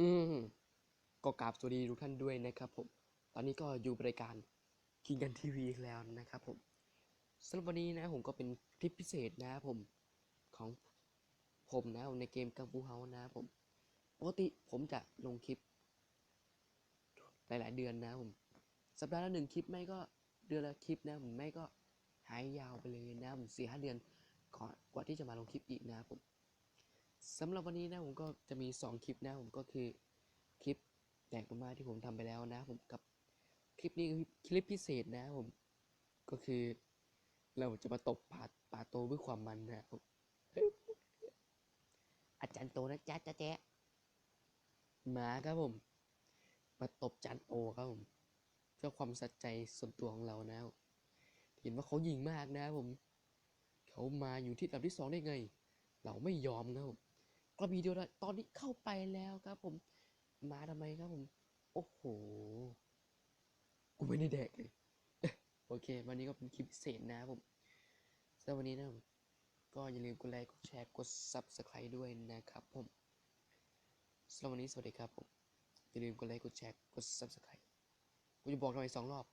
อืมก็กราบสวัสดีทุกท่านด้วยนะครับผม ตอนนี้ก็อยู่รายการกินกันทีวีอีกแล้วนะครับผมสำหรับวันนี้นะผมก็เป็นคลิปพิเศษนะครับผมของผมนะในเกมกังฟูเฮานะผมปกติผมจะลงคลิป หลาย ๆ เดือนนะผม สัปดาห์ละหนึ่งคลิปไม่ก็เดือนละคลิปนะผมไม่ก็หายยาวไปเลยนะผมสี่ห้าเดือนก่อนกว่าที่จะมาลงคลิปอีกนะครับผม สำหรับวันนี้นะผมก็จะมี 2 คลิปนะผมก็คือคลิปแตกมาที่ผมทำไปแล้วนะ ผมกับคลิปนี้คลิปพิเศษนะผมก็คือ เราจะมาตบป่าป่าโตด้วยความมันนะอาจารย์โตนะจ๊ะจ๊ะแจ๊ะมาครับผม มาตบจานโตครับผมเพื่อความสัจใจส่วนตัวของเรานะเห็นว่าเขายิงมากนะผม เขามาอยู่ที่อันดับที่สองได้ไง เราไม่ยอมครับผม กระบี่เดียวนะตอนนี้เข้าไปแล้วครับผม มาทำไมครับผม โอ้โห กูไม่ได้แดกเลย โอเค วันนี้ก็เป็นคลิปพิเศษนะครับผมสำหรับวันนี้นะผมก็อย่าลืมกดไลค์กดแชร์กด subscribe ด้วยนะครับผมสำหรับวันนี้สวัสดีครับผม อย่าลืมกดไลค์กดแชร์กด subscribe กูจะบอกทำไมสองรอบ